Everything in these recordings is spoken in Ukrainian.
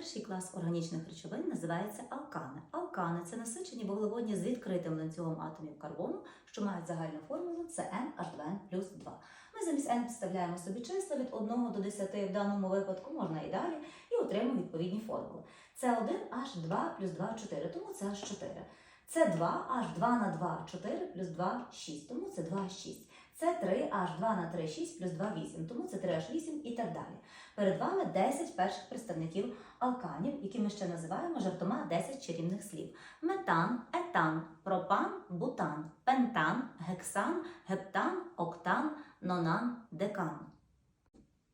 Перший клас органічних речовин називається алкани. Алкани це насичені вуглеводні з відкритим ланцюгом атомів карбону, що мають загальну формулу CnH2n плюс 2. Ми замість n підставляємо собі числа від 1 до 10 в даному випадку, можна і далі, і отримуємо відповідні формули. С1H2 плюс 2 4, тому це H4. С2 H2 на 2 4 плюс 2 6, тому це 2 6. С3 H2 на 3 6 плюс 2 8, тому це 3H8 і так далі. Перед вами 10 перших представників алканів, які ми ще називаємо жартома 10 чарівних слів: метан, етан, пропан, бутан, пентан, гексан, гептан, октан, нонан, декан.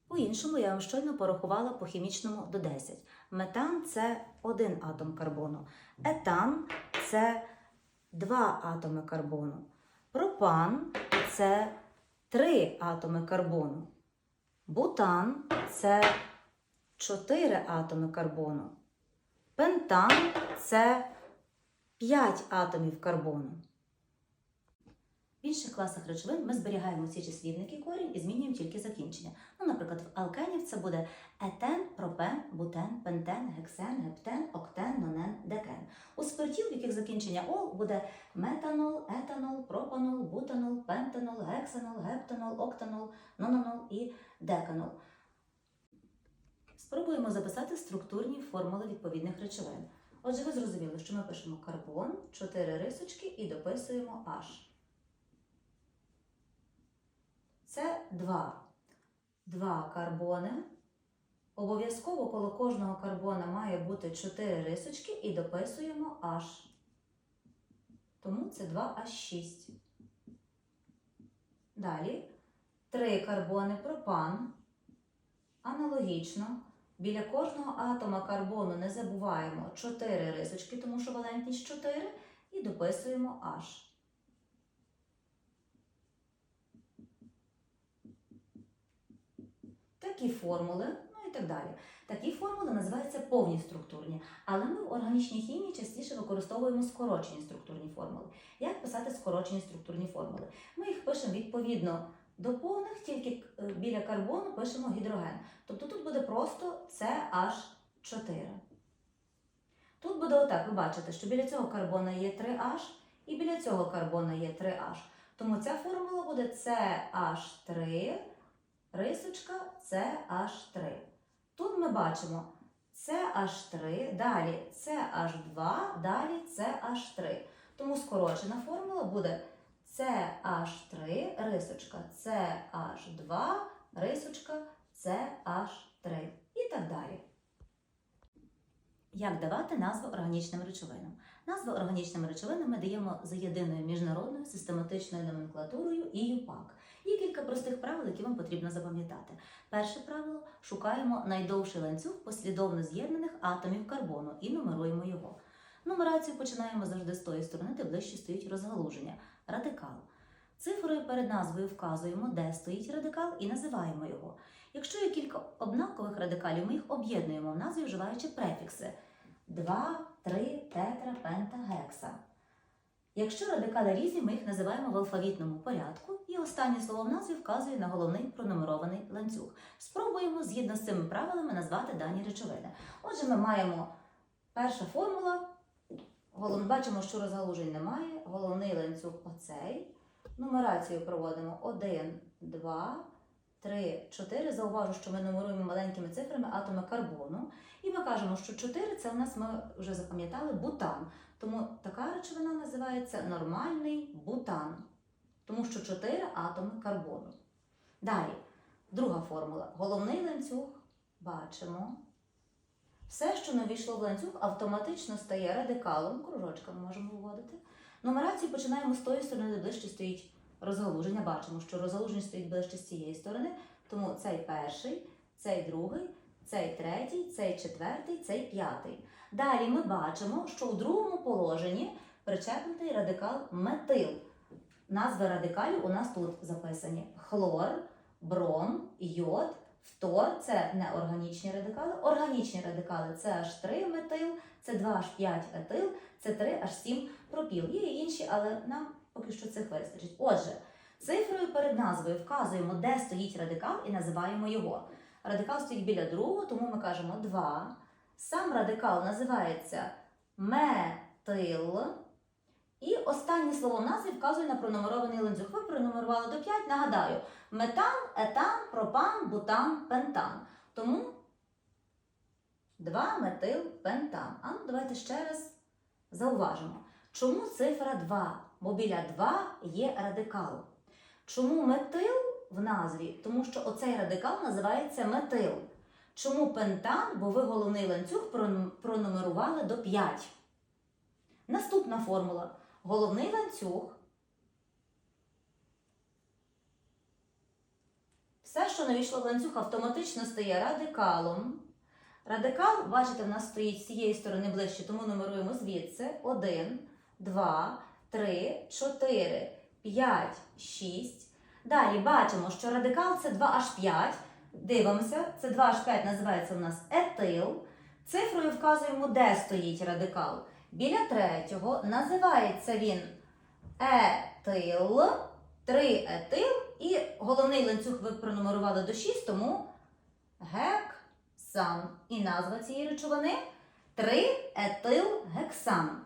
По-іншому я вам щойно порахувала по хімічному до 10. Метан це один атом карбону, етан це два атоми карбону, пропан це три атоми карбону. Бутан це 4 атоми карбону. Пентан це 5 атомів карбону. В інших класах речовин ми зберігаємо ці числівники корінь і змінюємо тільки закінчення. Ну, наприклад, в алкенів це буде етен, пропен, бутен, пентен, гексен, гептен, октен, нонен, декен. У спиртів, в яких закінчення ол, буде метанол, етанол, пропанол, бутанол, пентанол, гексанол, гептанол, октанол, нонанол і деканол. Спробуємо записати структурні формули відповідних речовин. Отже, ви зрозуміли, що ми пишемо карбон, 4 рисочки і дописуємо H. Це 2. Два карбони. Обов'язково коло кожного карбона має бути 4 рисочки і дописуємо H. Тому це 2H6. Далі 3 карбони пропан. Аналогічно, біля кожного атома карбону не забуваємо 4 рисочки, тому що валентність 4, і дописуємо H. Такі формули, ну і так далі. Такі формули називаються повні структурні, але ми в органічній хімії частіше використовуємо скорочені структурні формули. Як писати скорочені структурні формули? Ми їх пишемо відповідно до повних, тільки е, біля карбону пишемо гідроген. Тобто тут буде просто CH4. Тут буде отак, ви бачите, що біля цього карбона є 3H і біля цього карбона є 3H. Тому ця формула буде CH3, рисочка CH3. Тут ми бачимо CH3, далі CH2, далі CH3. Тому скорочена формула буде CH3, рисочка CH2, рисочка CH3 і так далі. Як давати назву органічним речовинам? Назви органічним речовинам ми даємо за єдиною міжнародною систематичною номенклатурою ІЮПАК. Є кілька простих правил, які вам потрібно запам'ятати. Перше правило шукаємо найдовший ланцюг послідовно з'єднаних атомів карбону і нумеруємо його. Нумерацію починаємо завжди з тої сторони, де ближче стоїть розгалуження радикал. Цифрою перед назвою вказуємо, де стоїть радикал, і називаємо його. Якщо є кілька однакових радикалів, ми їх об'єднуємо в назві, вживаючи префікси 2, 3, тетра, пента, гекса. Якщо радикали різні, ми їх називаємо в алфавітному порядку, і останнє слово в назві вказує на головний пронумерований ланцюг. Спробуємо згідно з цими правилами назвати дані речовини. Отже, ми маємо перша формула. Бачимо, що розгалужень немає. Головний ланцюг оцей. Нумерацію проводимо 1, 2, 3, 4. Зауважу, що ми нумеруємо маленькими цифрами атоми карбону. І ми кажемо, що 4 це у нас ми вже запам'ятали бутан. Тому така речовина називається нормальний бутан. Тому що 4 атоми карбону. Далі, друга формула. Головний ланцюг бачимо. Все, що не ввійшло в ланцюг, автоматично стає радикалом, кружочками можемо виводити. Нумерацію починаємо з тої сторони, де ближче стоїть розгалуження. Бачимо, що розгалуження стоїть ближче з цієї сторони, тому цей перший, цей другий, цей третій, цей четвертий, цей п'ятий. Далі ми бачимо, що у другому положенні причепнутий радикал метил. Назви радикалів у нас тут записані: хлор, бром, йод, фтор це неорганічні радикали. Органічні радикали це H3 метил, це 2H5 етил, це 3H7 пропіл. Є і інші, але нам поки що цих вистачить. Отже, цифрою перед назвою вказуємо, де стоїть радикал і називаємо його. Радикал стоїть біля другого, тому ми кажемо 2, Сам радикал називається метил. І останнє слово в назві вказує на пронумерований ланцюг. Ви пронумерували до 5, нагадаю, метан, етан, пропан, бутан, пентан. Тому 2 метил пентан. А ну давайте ще раз зауважимо. Чому цифра 2? Бо біля 2 є радикал. Чому метил в назві? Тому що оцей радикал називається метил. Чому пентан? Бо ви головний ланцюг пронумерували до 5. Наступна формула. Головний ланцюг. Все, що не війшло в ланцюг, автоматично стає радикалом. Радикал, бачите, в нас стоїть з цієї сторони ближче, тому нумеруємо звідси. 1, 2, 3, 4, 5, 6. Далі бачимо, що радикал це 2H5. Дивимося, це 2H5 називається у нас етил. Цифрою вказуємо, де стоїть радикал. Біля третього називається він етил, 3 етил, і головний ланцюг ви пронумерували до 6, тому гексан. І назва цієї речовини 3 етил гексан.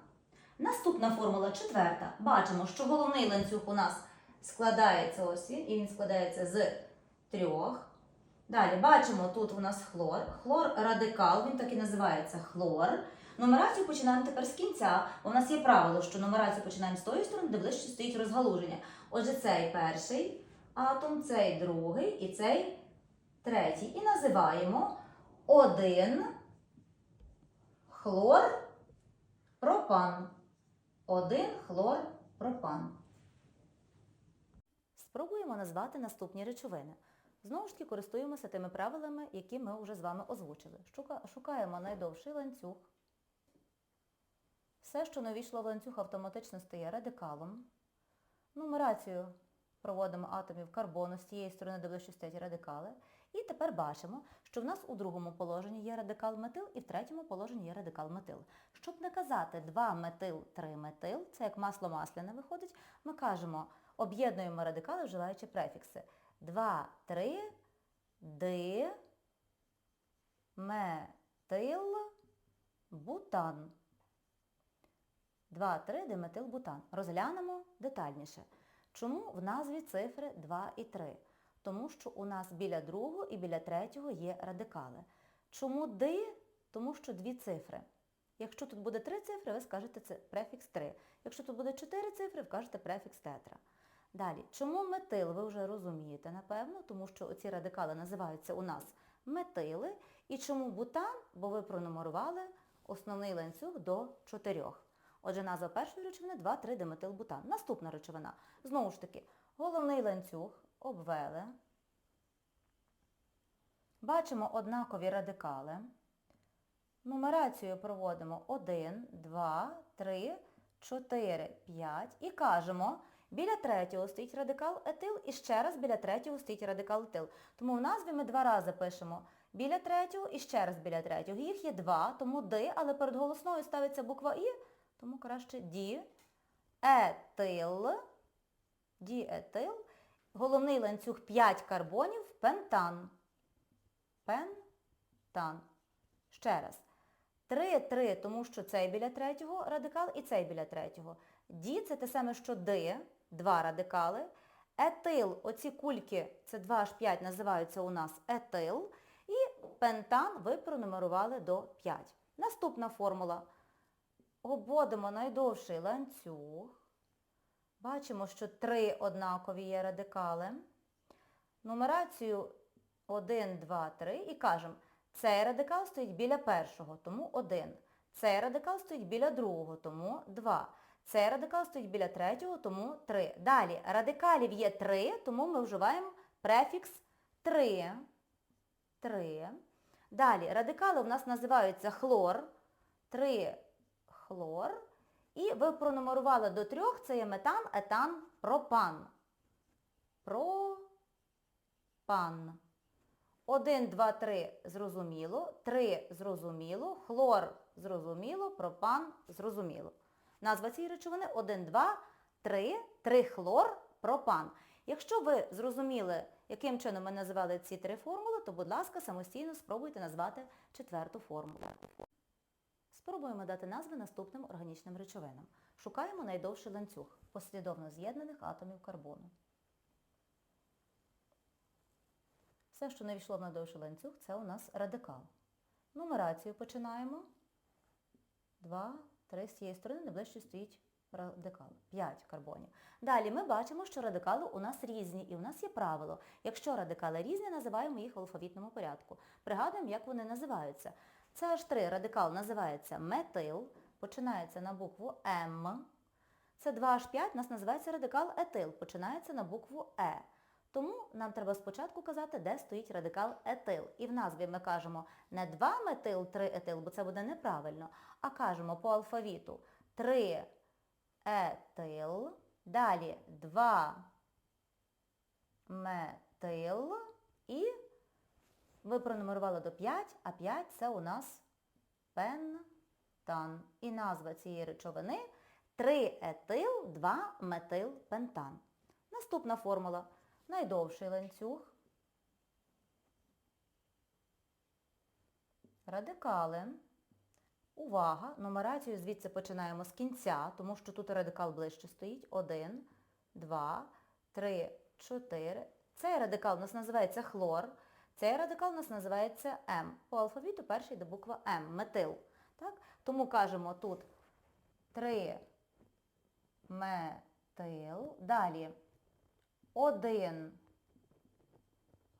Наступна формула четверта. Бачимо, що головний ланцюг у нас складається ось він, і він складається з трьох. Далі бачимо, тут у нас хлор. Хлор радикал, він так і називається хлор. Нумерацію починаємо тепер з кінця. У нас є правило, що нумерацію починаємо з тої сторони, де ближче стоїть розгалуження. Отже, цей перший атом, цей другий і цей третій. І називаємо один хлор пропан. Один хлор пропан. Спробуємо назвати наступні речовини. Знову ж таки користуємося тими правилами, які ми вже з вами озвучили. Шукаємо найдовший ланцюг. Все, що не війшло в ланцюг, автоматично стає радикалом. Нумерацію проводимо атомів карбону з тієї сторони, де стоять радикали. І тепер бачимо, що в нас у другому положенні є радикал метил і в третьому положенні є радикал метил. Щоб не казати 2 метил, 3 метил, це як масло масляне виходить, ми кажемо, об'єднуємо радикали, вживаючи префікси. 2, 3, ди, метил, бутан. 2, 3, диметилбутан. Розглянемо детальніше. Чому в назві цифри 2 і 3? Тому що у нас біля другого і біля третього є радикали. Чому ди? Тому що дві цифри. Якщо тут буде три цифри, ви скажете це префікс 3. Якщо тут буде чотири цифри, вкажете префікс тетра. Далі, чому метил, ви вже розумієте, напевно, тому що оці радикали називаються у нас метили. І чому бутан? Бо ви пронумерували основний ланцюг до чотирьох. Отже, назва першої речовини 2,3 диметилбутан. Наступна речовина. Знову ж таки, головний ланцюг обвели. Бачимо однакові радикали. Нумерацію проводимо 1, 2, 3, 4, 5 і кажемо, біля третього стоїть радикал етил і ще раз біля третього стоїть радикал етил. Тому в назві ми два рази пишемо біля третього і ще раз біля третього. Їх є два, тому ди, але перед голосною ставиться буква І, тому краще ді, етил, діетил. Головний ланцюг 5 карбонів, пентан. Пентан. Ще раз. 3, 3, тому що цей біля третього радикал і цей біля третього. Ді це те саме, що ди, два радикали. Етил, оці кульки, це 2H5, називаються у нас етил. І пентан ви пронумерували до 5. Наступна формула. Обводимо найдовший ланцюг. Бачимо, що три однакові є радикали. Нумерацію 1, 2, 3 і кажемо, цей радикал стоїть біля першого, тому 1. Цей радикал стоїть біля другого, тому 2. Цей радикал стоїть біля третього, тому 3. Далі, радикалів є 3, тому ми вживаємо префікс 3. 3. Далі, радикали у нас називаються хлор. 3 хлор. І ви пронумерували до трьох, це є метан, етан, пропан. Пропан. 1, 2, 3 зрозуміло, 3 зрозуміло, хлор зрозуміло, пропан зрозуміло. Назва цієї речовини 1, 2, 3, 3 хлор, пропан. Якщо ви зрозуміли, яким чином ми називали ці три формули, то, будь ласка, самостійно спробуйте назвати четверту формулу. Спробуємо дати назви наступним органічним речовинам. Шукаємо найдовший ланцюг послідовно з'єднаних атомів карбону. Все, що не війшло в найдовший ланцюг, це у нас радикал. Нумерацію починаємо. Два, три, з цієї сторони найближче стоїть радикал. 5 карбонів. Далі ми бачимо, що радикали у нас різні, і у нас є правило. Якщо радикали різні, називаємо їх в алфавітному порядку. Пригадуємо, як вони називаються. CH3 радикал називається метил, починається на букву М. Це 2H5 у нас називається радикал етил, починається на букву Е. Тому нам треба спочатку казати, де стоїть радикал етил. І в назві ми кажемо не 2 метил, 3 етил, бо це буде неправильно, а кажемо по алфавіту 3 етил, далі 2 метил і ви пронумерували до 5, а 5 це у нас пентан. І назва цієї речовини 3 етил, 2 метил пентан. Наступна формула. Найдовший ланцюг. Радикали. Увага! Нумерацію звідси починаємо з кінця, тому що тут радикал ближче стоїть. 1, 2, 3, 4. Цей радикал у нас називається хлор. Цей радикал у нас називається М. По алфавіту перший йде буква М. Метил. Так? Тому кажемо тут 3 метил. Далі 1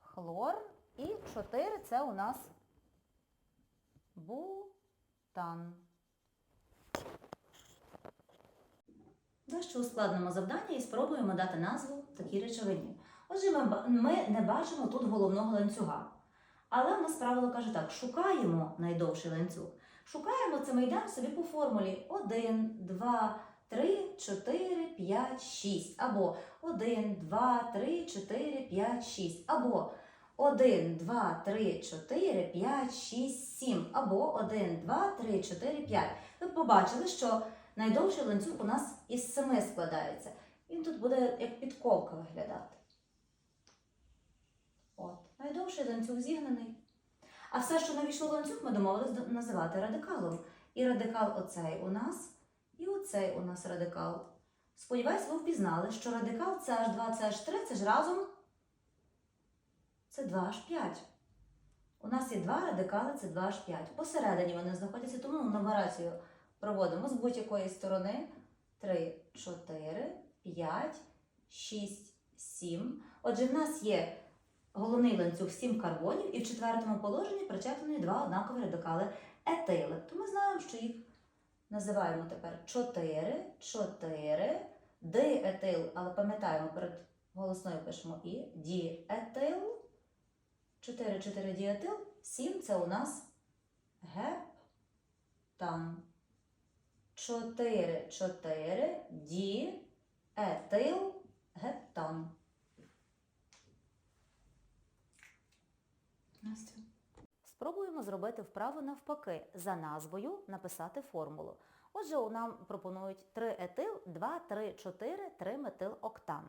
хлор і 4 це у нас бутан. Дещо ускладнимо завдання і спробуємо дати назву такій речовині. Отже, ми, ми не бачимо тут головного ланцюга. Але в нас правило каже так, шукаємо найдовший ланцюг. Шукаємо це ми собі по формулі 1, 2, 3, 4, 5, 6. Або 1, 2, 3, 4, 5, 6. Або 1, 2, 3, 4, 5, 6, 7. Або 1, 2, 3, 4, 5. Ви побачили, що найдовший ланцюг у нас із 7 складається. Він тут буде як підковка виглядати. От. Найдовший ланцюг зігнаний. А все, що не війшло в ланцюг, ми домовились називати радикалом. І радикал оцей у нас, і оцей у нас радикал. Сподіваюсь, ви впізнали, що радикал CH2, CH3 це ж разом це 2H5. У нас є два радикали, це 2H5. Посередині вони знаходяться, тому нумерацію проводимо з будь-якої сторони. 3, 4, 5, 6, 7. Отже, в нас є головний ланцюг 7 карбонів, і в четвертому положенні причеплені два однакові радикали етили. То ми знаємо, що їх називаємо тепер 4, 4, диетил, але пам'ятаємо, перед голосною пишемо і діетил. 4, 4 діетил, 7 це у нас гептан. 4, 4 діетил гептан. Спробуємо зробити вправу навпаки. За назвою написати формулу. Отже, нам пропонують 3 етил, 2, 3, 4, 3 метил октан.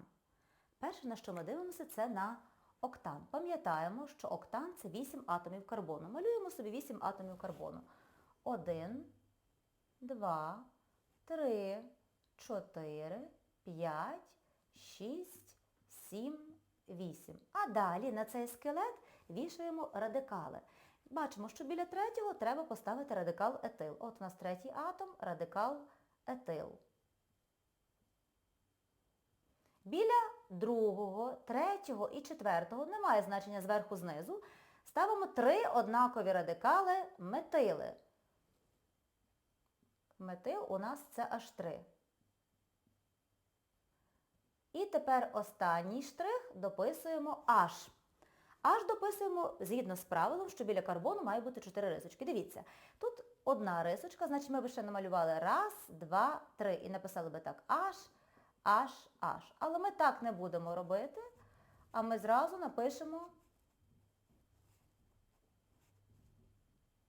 Перше, на що ми дивимося, це на октан. Пам'ятаємо, що октан це 8 атомів карбону. Малюємо собі 8 атомів карбону. 1, 2, 3, 4, 5, 6, 7, 8. А далі на цей скелет вішаємо радикали. Бачимо, що біля третього треба поставити радикал етил. От у нас третій атом, радикал етил. Біля другого, третього і четвертого, немає значення зверху знизу, ставимо три однакові радикали метили. Метил у нас це аж 3. І тепер останній штрих дописуємо H. Аж дописуємо згідно з правилом, що біля карбону має бути 4 рисочки. Дивіться, тут одна рисочка, значить ми б ще намалювали раз, два, три. І написали би так H, H, H. Але ми так не будемо робити, а ми зразу напишемо,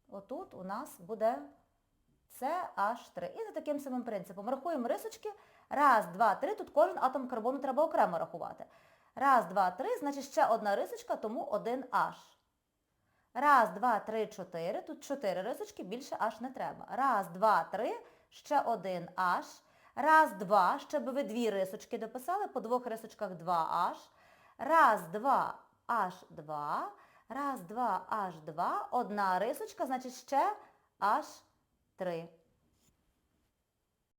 отут у нас буде CH3. І за таким самим принципом рахуємо рисочки. Раз, два, три. Тут кожен атом карбону треба окремо рахувати. Раз, два, три, значить ще одна рисочка, тому один H. Раз, два, три, чотири. Тут чотири рисочки, більше аж не треба. Раз, два, три, ще один H. Раз, два, ще би ви дві рисочки дописали, по двох рисочках два H. Раз, два, H2. Раз, два, H2. Одна рисочка, значить ще H3.